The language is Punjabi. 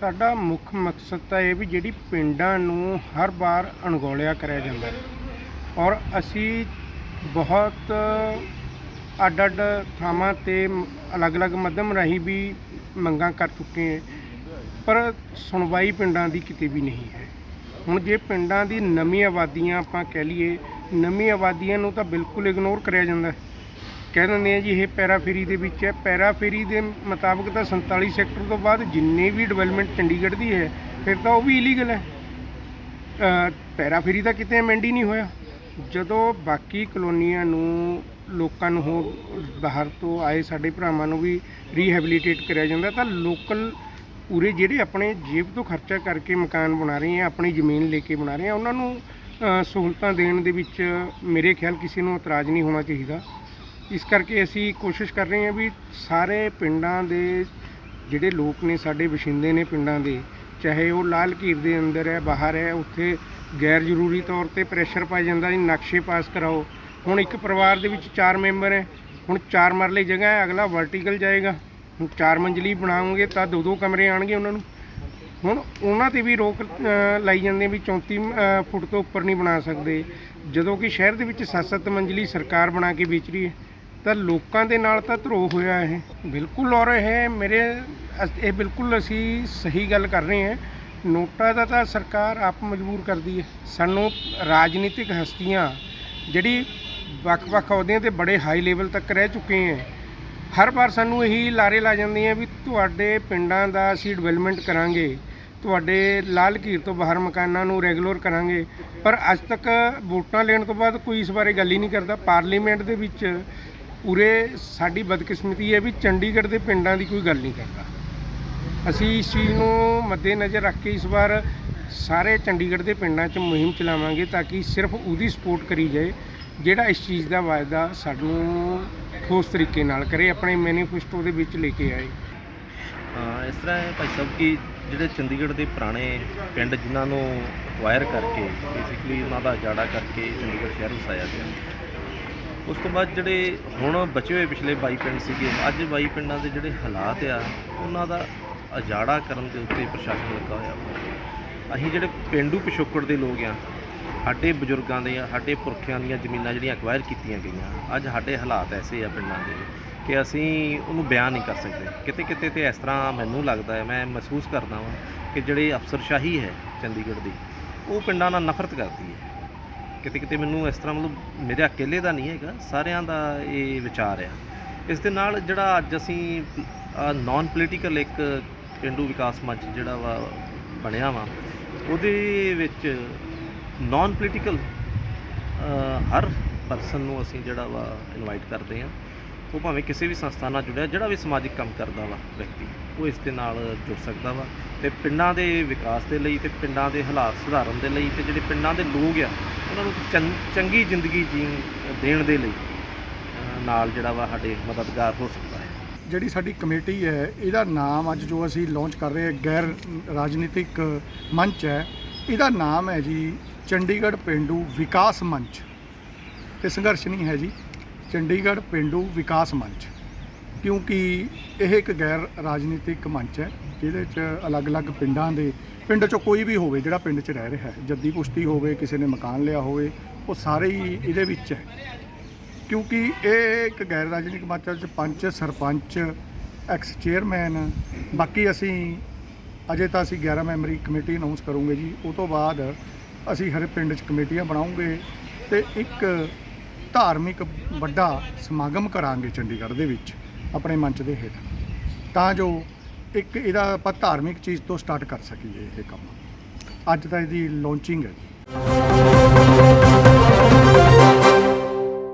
ਸਾਡਾ ਮੁੱਖ ਮਕਸਦ ਤਾਂ ਇਹ ਵੀ ਜਿਹੜੀ ਪਿੰਡਾਂ ਨੂੰ ਹਰ ਵਾਰ ਅਣਗੌਲਿਆ ਕਰਿਆ ਜਾਂਦਾ ਹੈ। ਔਰ ਅਸੀਂ ਬਹੁਤ ਅੱਡ-ਅੱਡ ਥਾਵਾਂ ਤੇ ਅਲੱਗ-ਅਲੱਗ ਮੱਧਮ ਰਾਹੀਂ ਵੀ ਮੰਗਾਂ ਕਰ ਚੁੱਕੇ ਹਾਂ, ਪਰ ਸੁਣਵਾਈ ਪਿੰਡਾਂ ਦੀ ਕਿਤੇ ਵੀ ਨਹੀਂ ਹੈ। ਹੁਣ ਜੇ ਪਿੰਡਾਂ ਦੀ ਨਵੀਂ ਆਬਾਦੀਆਂ ਆਪਾਂ ਕਹਿ ਲਈਏ, ਨਵੀਂ ਆਬਾਦੀਆਂ ਨੂੰ ਤਾਂ ਬਿਲਕੁਲ ਇਗਨੋਰ ਕਰਿਆ ਜਾਂਦਾ ਹੈ। ਕਹਿ ਦਿੰਦੇ ਆ ਜੀ, ਇਹ ਪੈਰਾਫੇਰੀ ਦੇ ਵਿੱਚ ਹੈ। ਪੈਰਾਫੇਰੀ ਦੇ ਮੁਤਾਬਕ ਤਾਂ 47 ਸੈਕਟਰ ਤੋਂ ਬਾਅਦ ਜਿੰਨੇ ਵੀ ਡਿਵੈਲਪਮੈਂਟ ਚੰਡੀਗੜ੍ਹ ਦੀ ਹੈ, ਫਿਰ ਤਾਂ ਉਹ ਵੀ ਇਲੀਗਲ ਹੈ। ਪੈਰਾਫੇਰੀ ਤਾਂ ਕਿਤੇ ਅਮੈਂਡ ਹੀ ਨਹੀਂ ਹੋਇਆ। ਜਦੋਂ ਬਾਕੀ ਕਲੋਨੀਆਂ ਨੂੰ, ਲੋਕਾਂ ਨੂੰ ਹੋ ਬਾਹਰ ਤੋਂ ਆਏ ਸਾਡੇ ਭਰਾਵਾਂ ਨੂੰ ਵੀ ਰੀਹੈਬਿਲਿਟੇਟ ਕਰਿਆ ਜਾਂਦਾ, ਤਾਂ ਲੋਕਲ ਉਰੇ ਜਿਹੜੇ ਆਪਣੇ ਜੇਬ ਤੋਂ ਖਰਚਾ ਕਰਕੇ ਮਕਾਨ ਬਣਾ ਰਹੇ ਆ, ਆਪਣੀ ਜ਼ਮੀਨ ਲੈ ਕੇ ਬਣਾ ਰਹੇ ਆ, ਉਹਨਾਂ ਨੂੰ ਸਹੂਲਤਾਂ ਦੇਣ ਦੇ ਵਿੱਚ ਮੇਰੇ ਖਿਆਲ ਕਿਸੇ ਨੂੰ ਇਤਰਾਜ਼ ਨਹੀਂ ਹੋਣਾ ਚਾਹੀਦਾ। ਇਸ ਕਰਕੇ ਅਸੀਂ ਕੋਸ਼ਿਸ਼ ਕਰ ਰਹੇ ਹਾਂ ਵੀ ਸਾਰੇ ਪਿੰਡਾਂ ਦੇ ਜਿਹੜੇ ਲੋਕ ਨੇ, ਸਾਡੇ ਵਸਿੰਦੇ ਨੇ ਪਿੰਡਾਂ ਦੇ, ਚਾਹੇ ਉਹ ਲਾਲ ਘੀਰ ਦੇ ਅੰਦਰ ਹੈ, ਬਾਹਰ ਹੈ, ਉੱਥੇ ਗੈਰ ਜ਼ਰੂਰੀ ਤੌਰ ਤੇ ਪ੍ਰੈਸ਼ਰ ਪਾਇਆ ਜਾਂਦਾ ਜੀ, ਨਕਸ਼ੇ ਪਾਸ ਕਰਾਓ। ਹੁਣ ਇੱਕ ਪਰਿਵਾਰ ਦੇ ਵਿੱਚ ਚਾਰ ਮੈਂਬਰ ਹੈ, ਹੁਣ ਚਾਰ ਮਰਲੇ ਜਗ੍ਹਾ ਹੈ, ਅਗਲਾ ਵਰਟੀਕਲ ਜਾਏਗਾ। ਹੁਣ ਚਾਰ ਮੰਜ਼ਲੀ ਬਣਾਉਂਗੇ ਤਾਂ ਦੋ ਦੋ ਕਮਰੇ ਆਣਗੇ ਉਹਨਾਂ ਨੂੰ। ਹੁਣ ਉਹਨਾਂ ਤੇ ਵੀ ਰੋਕ ਲਾਈ ਜਾਂਦੇ ਵੀ 34 ਫੁੱਟ ਤੋਂ ਉੱਪਰ ਨਹੀਂ ਬਣਾ ਸਕਦੇ। ਜਦੋਂ ਕਿ ਸ਼ਹਿਰ ਦੇ ਵਿੱਚ 7-7 ਮੰਜ਼ਲੀ ਸਰਕਾਰ ਬਣਾ ਕੇ ਵੇਚ ਰਹੀ ਹੈ। ਤਾਂ ਲੋਕਾਂ ਦੇ ਨਾਲ ਤਾਂ ਧਰੋ ਹੋਇਆ ਇਹ। ਬਿਲਕੁਲ ਔਰ ਇਹ ਮੇਰੇ ਅਸ- ਇਹ ਬਿਲਕੁਲ ਅਸੀਂ ਸਹੀ ਗੱਲ ਕਰ ਰਹੇ ਹਾਂ। ਨੋਟਾ ਦਾ ਤਾਂ ਸਰਕਾਰ ਆਪ ਮਜਬੂਰ ਕਰਦੀ ਹੈ। ਸਾਨੂੰ ਰਾਜਨੀਤਿਕ ਹਸਤੀਆਂ ਜਿਹੜੀ ਵੱਖ-ਵੱਖ ਅਹੁਦਿਆਂ ਤੇ ਬੜੇ ਹਾਈ ਲੈਵਲ ਤੱਕ ਰਹਿ ਚੁੱਕੇ ਹੈ, ਹਰ ਵਾਰ ਸਾਨੂੰ ਇਹੀ ਲਾਰੇ ਲਾ ਜਾਂਦੇ ਜਾਂਦੀਆਂ ਵੀ ਤੁਹਾਡੇ ਪਿੰਡਾਂ ਦਾ ਅਸੀਂ ਡਿਵੈਲਪਮੈਂਟ ਕਰਾਂਗੇ, ਤੁਹਾਡੇ ਲਾਲ ਘੀਰ ਤੋਂ ਬਾਹਰ ਮਕਾਨਾਂ ਨੂੰ ਰੈਗੂਲਰ ਕਰਾਂਗੇ। ਪਰ ਅੱਜ ਤੱਕ ਵੋਟਾਂ ਲੈਣ ਤੋਂ ਬਾਅਦ ਕੋਈ ਇਸ ਬਾਰੇ ਗੱਲ ਹੀ ਨਹੀਂ ਕਰਦਾ। ਪਾਰਲੀਮੈਂਟ ਦੇ ਵਿੱਚ ਉਰੇ ਸਾਡੀ ਬਦਕਿਸਮਤੀ ਹੈ ਵੀ ਚੰਡੀਗੜ੍ਹ ਦੇ ਪਿੰਡਾਂ ਦੀ ਕੋਈ ਗੱਲ ਨਹੀਂ ਕਰਦਾ। ਅਸੀਂ ਇਸ ਚੀਜ਼ ਨੂੰ ਮੱਦੇਨਜ਼ਰ ਰੱਖ ਕੇ ਇਸ ਵਾਰ ਸਾਰੇ ਚੰਡੀਗੜ੍ਹ ਦੇ ਪਿੰਡਾਂ 'ਚ ਮੁਹਿੰਮ ਚਲਾਵਾਂਗੇ ਤਾਂ ਕਿ ਸਿਰਫ ਉਹਦੀ ਸਪੋਰਟ ਕਰੀ ਜਾਏ, ਜਿਹੜਾ ਇਸ ਚੀਜ਼ ਦਾ ਵਾਅਦਾ ਸਾਨੂੰ ਠੋਸ ਤਰੀਕੇ ਨਾਲ ਕਰੇ, ਆਪਣੇ ਮੈਨੀਫੈਸਟੋ ਦੇ ਵਿੱਚ ਲੈ ਕੇ ਆਏ। ਇਸ ਤਰ੍ਹਾਂ ਹੈ ਭਾਈ ਸਾਹਿਬ ਕਿ ਜਿਹੜੇ ਚੰਡੀਗੜ੍ਹ ਦੇ ਪੁਰਾਣੇ ਪਿੰਡ ਜਿਨ੍ਹਾਂ ਨੂੰ ਅਕਵਾਇਰ ਕਰਕੇ ਬੇਸਿਕਲੀ ਉਹਨਾਂ ਦਾ ਉਜਾੜਾ ਕਰਕੇ ਚੰਡੀਗੜ੍ਹ ਸ਼ਹਿਰ ਵਸਾਇਆ ਗਿਆ। ਉਸ ਤੋਂ ਬਾਅਦ ਜਿਹੜੇ ਹੁਣ ਬਚੇ ਹੋਏ ਪਿਛਲੇ 22 ਪਿੰਡ ਸੀਗੇ, ਅੱਜ 22 ਪਿੰਡਾਂ ਦੇ ਜਿਹੜੇ ਹਾਲਾਤ ਆ, ਉਹਨਾਂ ਦਾ ਉਜਾੜਾ ਕਰਨ ਦੇ ਉੱਤੇ ਪ੍ਰਸ਼ਾਸਨ ਲੱਗਾ ਹੋਇਆ। ਅਸੀਂ ਜਿਹੜੇ ਪਿੰਡੂ ਪਿਛੋਕੜ ਦੇ ਲੋਕ ਆ, ਸਾਡੇ ਬਜ਼ੁਰਗਾਂ ਦੇ ਸਾਡੇ ਪੁਰਖਿਆਂ ਦੀਆਂ ਜ਼ਮੀਨਾਂ ਜਿਹੜੀਆਂ ਅਕਵਾਇਰ ਕੀਤੀਆਂ ਗਈਆਂ, ਅੱਜ ਸਾਡੇ ਹਾਲਾਤ ਐਸੇ ਆ ਪਿੰਡਾਂ ਦੇ ਕਿ ਅਸੀਂ ਉਹਨੂੰ ਬਿਆਨ ਨਹੀਂ ਕਰ ਸਕਦੇ। ਕਿਤੇ ਕਿਤੇ ਤੇ ਇਸ ਤਰ੍ਹਾਂ ਮੈਨੂੰ ਲੱਗਦਾ ਹੈ, ਮੈਂ ਮਹਿਸੂਸ ਕਰਦਾ ਹਾਂ ਕਿ ਜਿਹੜੇ ਅਫਸਰਸ਼ਾਹੀ ਹੈ ਚੰਡੀਗੜ੍ਹ ਦੀ, ਉਹ ਪਿੰਡਾਂ ਨਾਲ ਨਫ਼ਰਤ ਕਰਦੀ ਹੈ। ਕਿਤੇ ਕਿਤੇ ਮੈਨੂੰ ਇਸ ਤਰ੍ਹਾਂ ਮਤਲਬ ਮੇਰੇ ਇਕੱਲੇ ਦਾ ਨਹੀਂ ਹੈਗਾ, ਸਾਰਿਆਂ ਦਾ ਇਹ ਵਿਚਾਰ ਆ। ਇਸ ਦੇ ਨਾਲ ਜਿਹੜਾ ਅੱਜ ਅਸੀਂ ਨਾਨ ਪੋਲੀਟੀਕਲ ਇੱਕ ਪਿੰਡੂ ਵਿਕਾਸ ਮੰਚ ਜਿਹੜਾ ਵਾ ਬਣਿਆ ਵਾ, ਉਹਦੇ ਵਿੱਚ ਨਾਨ ਪੋਲੀਟੀਕਲ ਹਰ ਪਰਸਨ ਨੂੰ ਅਸੀਂ ਜਿਹੜਾ ਵਾ ਇਨਵਾਈਟ ਕਰਦੇ ਹਾਂ। ਉਹ ਭਾਵੇਂ ਕਿਸੇ ਵੀ ਸੰਸਥਾ ਨਾਲ ਜੁੜਿਆ, ਜਿਹੜਾ ਵੀ ਸਮਾਜਿਕ ਕੰਮ ਕਰਦਾ ਵਾ ਵਿਅਕਤੀ, ਉਹ ਇਸ ਦੇ ਨਾਲ ਜੁੜ ਸਕਦਾ ਵਾ। ਤੇ ਪਿੰਡਾਂ ਦੇ ਵਿਕਾਸ ਦੇ ਲਈ ਤੇ ਪਿੰਡਾਂ ਦੇ ਹਾਲਾਤ ਸੁਧਾਰਨ ਦੇ ਲਈ ਤੇ ਜਿਹੜੇ ਪਿੰਡਾਂ ਦੇ ਲੋਕ ਆ, ਉਹਨਾਂ ਨੂੰ ਚੰ- ਚੰਗੀ ਜ਼ਿੰਦਗੀ ਜੀਣ, ਦੇਣ ਦੇ ਲਈ ਨਾਲ ਜਿਹੜਾ ਵਾ ਸਾਡੇ ਮਦਦਗਾਰ ਹੋ ਸਕਦਾ ਹੈ। ਜਿਹੜੀ ਸਾਡੀ ਕਮੇਟੀ ਹੈ, ਇਹਦਾ ਨਾਮ ਅੱਜ ਜੋ ਅਸੀਂ ਲਾਂਚ ਕਰ ਰਹੇ ਹਾਂ, ਗੈਰ ਰਾਜਨੀਤਿਕ ਮੰਚ ਹੈ, ਇਹਦਾ ਨਾਮ ਹੈ ਜੀ, ਚੰਡੀਗੜ੍ਹ ਪਿੰਡੂ ਵਿਕਾਸ ਮੰਚ। ਤੇ ਸੰਘਰਸ਼ ਨਹੀਂ ਹੈ ਜੀ। ਚੰਡੀਗੜ੍ਹ ਪਿੰਡੂ ਵਿਕਾਸ ਮੰਚ, ਕਿਉਂਕਿ ਇਹ ਇੱਕ ਗੈਰ ਰਾਜਨੀਤਿਕ ਮੰਚ ਹੈ, ਜਿਹਦੇ 'ਚ ਅਲੱਗ-ਅਲੱਗ ਪਿੰਡਾਂ ਦੇ, ਪਿੰਡ 'ਚੋਂ ਕੋਈ ਵੀ ਹੋਵੇ, ਜਿਹੜਾ ਪਿੰਡ 'ਚ ਰਹਿ ਰਿਹਾ ਹੈ, ਜੱਦੀ ਪੁਸ਼ਤੀ ਹੋਵੇ, ਕਿਸੇ ਨੇ ਮਕਾਨ ਲਿਆ ਹੋਵੇ, ਉਹ ਸਾਰੇ ਹੀ ਇਹਦੇ ਵਿੱਚ ਹੈ। ਕਿਉਂਕਿ ਇਹ ਇੱਕ ਗੈਰ ਰਾਜਨੀਤਿਕ ਮੰਚ ਹੈ ਚ ਪੰਚ, ਸਰਪੰਚ ਐਕਸ ਚੇਅਰਮੈਨ ਬਾਕੀ ਅਸੀਂ ਅਜੇ ਤਾਂ ਅਸੀਂ 11 ਮੈਂਬਰੀ ਕਮੇਟੀ ਅਨਾਉਂਸ ਕਰੂੰਗੇ ਜੀ, ਉਹ ਤੋਂ ਬਾਅਦ ਅਸੀਂ ਹਰ ਪਿੰਡ 'ਚ ਕਮੇਟੀਆਂ ਬਣਾਉਂਗੇ, ਤੇ ਇੱਕ ਧਾਰਮਿਕ ਵੱਡਾ ਸਮਾਗਮ ਕਰਾਂਗੇ ਚੰਡੀਗੜ੍ਹ ਦੇ ਵਿੱਚ, ਆਪਣੇ ਮੰਚ ਦੇ ਹੇਠ। ਤਾਂ ਜੋ ਇੱਕ ਇਹਦਾ ਆਪਾਂ ਧਾਰਮਿਕ ਚੀਜ਼ ਤੋਂ ਸਟਾਰਟ ਕਰ ਸਕੀਏ ਇਹ ਕੰਮ। ਅੱਜ ਤਾਂ ਇਹਦੀ ਲਾਂਚਿੰਗ ਹੈ। ਜੀ